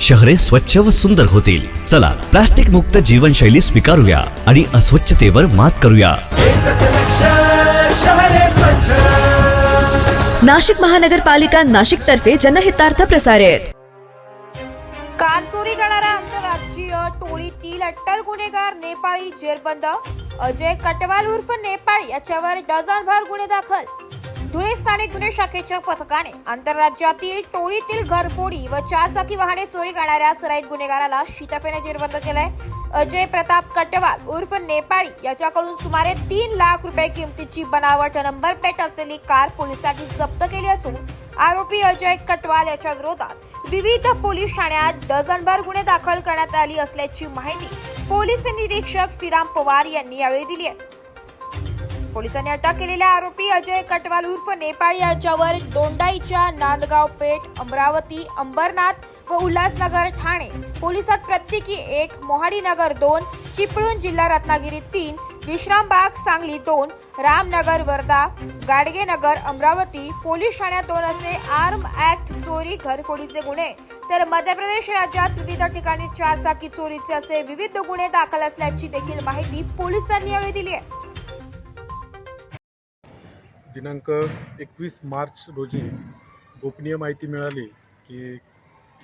शहरे स्वच्छ व सुंदर होतील. चला प्लास्टिक मुक्त जीवनशैली स्वीकारूया आणि अस्वच्छतेवर मात करूया. नाशिक महानगरपालिका नाशिक तर्फे जनहितार्थ प्रसारित. कार चोरी करणाऱ्या आंतरराज्यीय टोळीतील अट्टल गुन्हेगार नेपाळी जेरबंद. अजय कटवाल उर्फ नेपाळी याच्यावर डझनभर गुन्हे दाखल. धुळे स्थानिक गुन्हे शाखेच्या पथकाने आंतरराज्यातील टोळीतील घरफोडी व चारचाकी वाहने चोरी करणाऱ्या सराईत गुन्हेगाराला शिताफेने जेरबंद केलाय. अजय प्रताप कटवाल उर्फ नेपाळी याच्याकडून सुमारे तीन लाख रुपये किमतीची बनावट नंबर प्लेट असलेली कार पोलिसांनी जप्त केली असून आरोपी अजय कटवाल याच्या विरोधात विविध पोलीस ठाण्यात डझनभर गुन्हे दाखल करण्यात आली असल्याची माहिती पोलीस निरीक्षक श्रीराम पवार यांनी यावेळी दिली आहे. पोलिसांनी अटक केलेल्या आरोपी अजय कटवाल उर्फ नेपाळी याच्यावर दोंडाईच्या नांदगाव पेठ अमरावती अंबरनाथ व उल्हासनगर ठाणे पोलिसात प्रत्येकी एक मोहाडी नगर दोन चिपळूण जिल्हा रत्नागिरी तीन विश्रामबाग सांगली दोन रामनगर वर्धा गाडगेनगर अमरावती पोलीस ठाण्यात दोन असे आर्म ऍक्ट चोरी घरफोडीचे गुन्हे. तर मध्य प्रदेश राज्यात विविध ठिकाणी चार चाकी चोरीचे असे विविध गुन्हे दाखल असल्याची देखील माहिती पोलिसांनी यावेळी दिली आहे. दिनांक एकवीस मार्च रोजी गोपनीय माहिती मिळाली की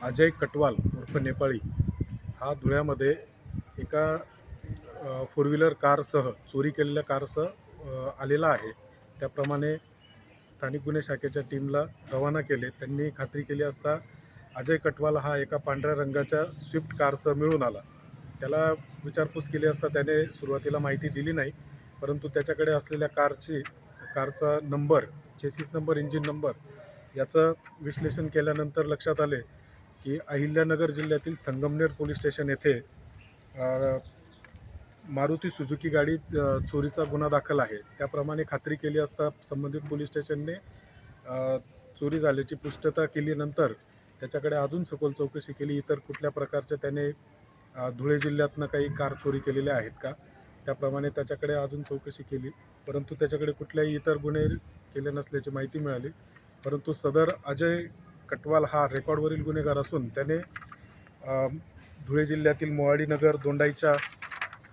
अजय कटवाल उर्फ नेपाळी हा धुळ्यामध्ये एका फोर व्हीलर कारसह चोरी केलेल्या कारसह आलेला आहे. त्याप्रमाणे स्थानिक गुन्हे शाखेच्या टीमला रवाना केले. त्यांनी खात्री केली असता अजय कटवाल हा एका पांढऱ्या रंगाच्या स्विफ्ट कारसह मिळून आला. त्याला विचारपूस केली असता त्याने सुरुवातीला माहिती दिली नाही परंतु त्याच्याकडे असलेल्या कारची कारचा number chassis number engine number याचं विश्लेषण केल्यानंतर लक्षात आले की अहिल्यानगर जिल्ह्यातील संगमनेर पोलीस स्टेशन येथे मारुती सुझुकी गाडी चोरीचा गुन्हा दाखल आहे. त्याप्रमाणे खात्री केली असता संबंधित पोलीस स्टेशनने चोरी झाल्याची पुष्टता केल्यानंतर त्याच्याकडे अजून सखोल चौकशी केली. इतर कुठल्या प्रकारच्या त्याने धुळे जिल्ह्यातनं काही कार चोरी केलेल्या आहेत का? त्याप्रमाणे त्याच्याकडे अजून चौकशी केली. परंतु त्याच्याकडे कुठल्याही इतर गुन्हे केले नसल्याची माहिती मिळाली. परंतु सदर अजय कटवाल हा रेकॉर्डवरील गुन्हेगार असून त्याने धुळे जिल्ह्यातील मोवाडीनगर दोंडाईच्या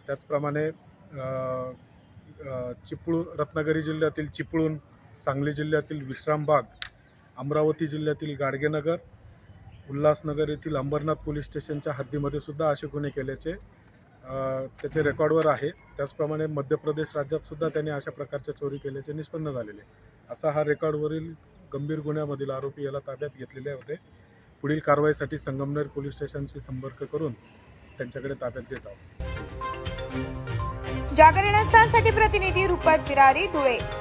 त्याचप्रमाणे अ, चिपळूण रत्नागिरी जिल्ह्यातील चिपळूण सांगली जिल्ह्यातील विश्रामबाग अमरावती जिल्ह्यातील गाडगेनगर उल्हासनगर येथील अंबरनाथ पोलीस स्टेशनच्या हद्दीमध्ये सुद्धा असे गुन्हे केल्याचे त्याचे रेकॉर्डवर आहे. त्याचप्रमाणे मध्य प्रदेश राज्यातसुद्धा त्यांनी त्याने अशा प्रकारच्या चोरी केल्याचे निष्पन्न झालेले. असा हा रेकॉर्डवरील गंभीर गुन्ह्यामधील आरोपी याला ताब्यात घेतलेले होते. पुढील कारवाईसाठी संगमनेर पोलीस स्टेशनशी संपर्क करून त्यांच्याकडे ताब्यात देत आहोत. जागरण प्रतिनिधी रुपात बिरारी धुळे.